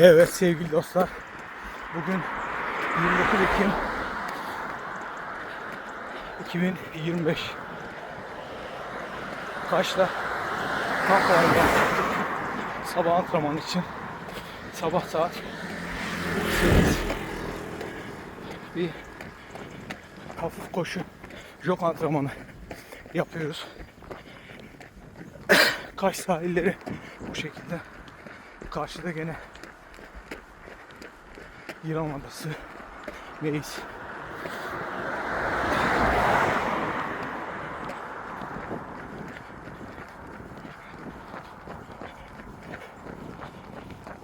Evet sevgili dostlar. Bugün 29 Ekim 2025 Kaş'ta Kampanya'da sabah antrenman için sabah saat 8 bir hafif koşu jog antrenmanı yapıyoruz. Kaş sahilleri bu şekilde. Karşıda gene İran adası Meis.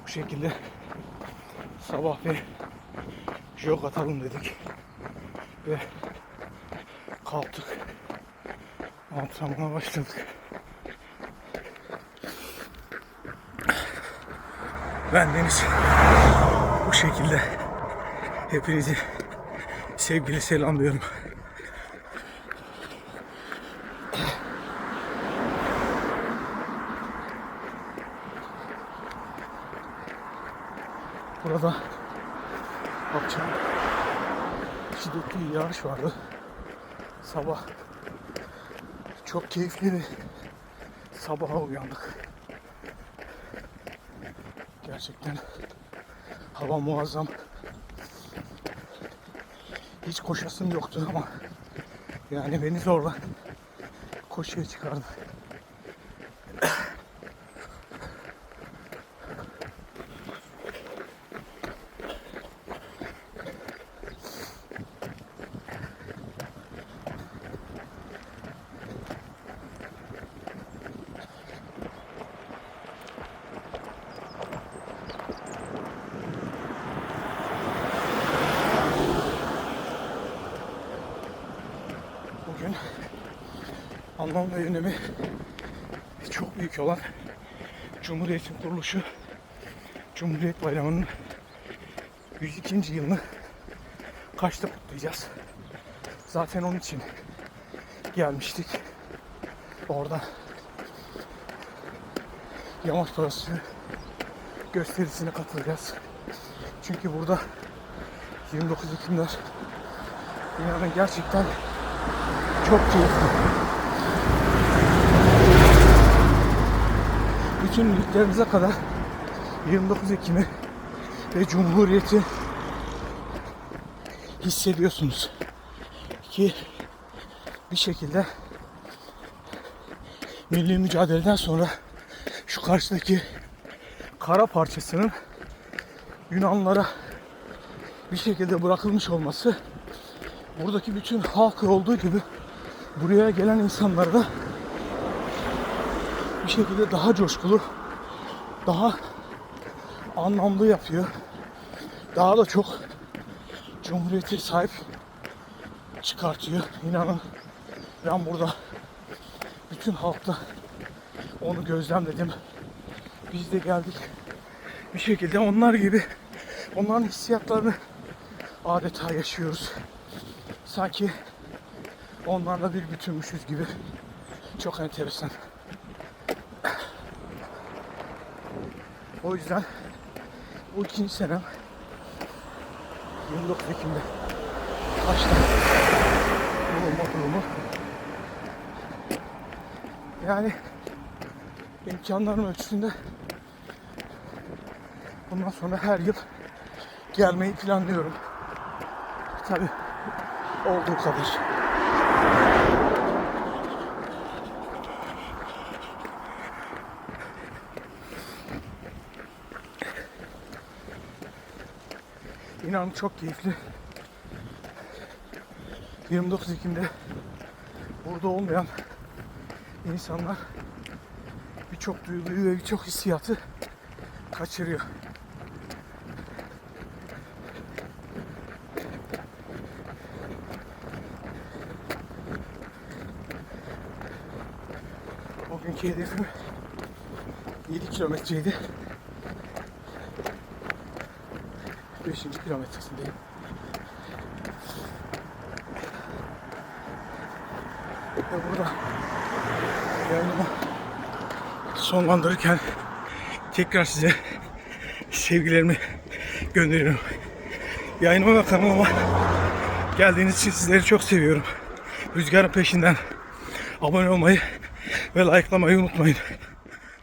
Bu şekilde sabah bir jog atalım dedik ve kalktık antrenmana başladık. Ben Deniz. Bu şekilde hepinizi sevgili selamlıyorum. Burada akşam şiddetli yağış vardı. Sabah çok keyifli bir sabaha uyandık. Gerçekten hava muazzam. Hiç koşasım yoktu ama yani beni zorla koşuya çıkardı. Bugün anlam ve önemi çok büyük olan Cumhuriyet'in kuruluşu Cumhuriyet Bayramı'nın 102. yılını kaçta kutlayacağız? Zaten onun için gelmiştik. Orada Yamaç Torası gösterisine katılacağız. Çünkü burada 29 Ekimler dünyanın gerçekten çok keyifli. Bütün iliklerinize kadar 29 Ekim'i ve Cumhuriyeti hissediyorsunuz. Ki bir şekilde milli mücadeleden sonra şu karşıdaki kara parçasının Yunanlara bir şekilde bırakılmış olması buradaki bütün halkı olduğu gibi buraya gelen insanları da bir şekilde daha coşkulu, daha anlamlı yapıyor. Daha da çok Cumhuriyete sahip çıkartıyor. İnanın ben burada bütün halkla onu gözlemledim. Biz de geldik. Bir şekilde onlar gibi onların hissiyatlarını adeta yaşıyoruz. Sanki onlarla bir bütünmüşüz gibi. Çok enteresan. O yüzden bu ikinci senem 29 Ekim'de başladı. Bulunma durumu. Yani imkanlarım ölçüsünde bundan sonra her yıl gelmeyi planlıyorum. Tabii olduğu kadar. İnanın çok keyifli. 29 Ekim'de burada olmayan insanlar birçok duyguyu ve birçok hissiyatı kaçırıyor. Bugünkü hedefim 7 kilometreydi. 5. kilometresindeyim. Ve burada yayınımı sonlandırırken tekrar size sevgilerimi gönderiyorum. Yayınıma ve kanalıma geldiğiniz için sizleri çok seviyorum. Rüzgarın peşinden abone olmayı ve likelamayı unutmayın.